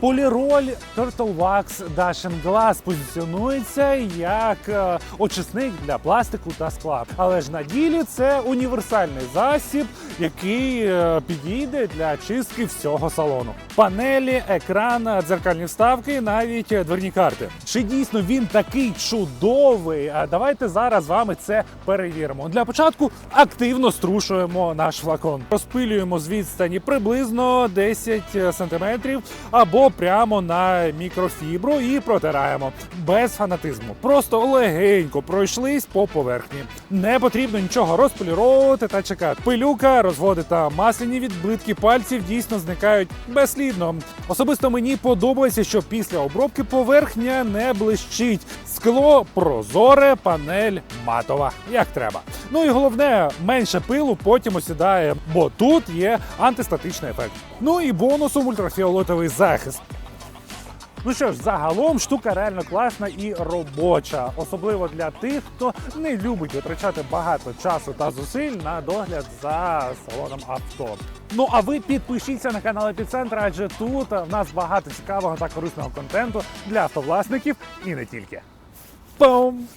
Поліроль Turtle Wax Dashing Glass позиціонується як е, очисник для пластику та скла. Але ж на ділі це універсальний засіб, який е, підійде для чистки всього салону. Панелі, екран, дзеркальні вставки, навіть дверні карти. Чи дійсно він такий чудовий? Давайте зараз з вами це перевіримо. Для початку активно струшуємо наш флакон. Розпилюємо з відстані приблизно 10 сантиметрів або прямо на мікрофібру і протираємо без фанатизму. Просто легенько пройшлись по поверхні. Не потрібно нічого розполіровувати та чекати. Пилюка, розводи та масляні відбитки пальців дійсно зникають безслідно. Особисто мені подобається, що після обробки поверхня не блищить. Скло прозоре, панель матова, як треба. Ну і головне, менше пилу потім осідає, бо тут є антистатичний ефект. Ну і бонусом ультрафіолетовий захист. Ну що ж, загалом штука реально класна і робоча, особливо для тих, хто не любить витрачати багато часу та зусиль на догляд за салоном авто. Ну а ви підпишіться на канал Епіцентр, адже тут в нас багато цікавого та корисного контенту для автовласників і не тільки. Пум!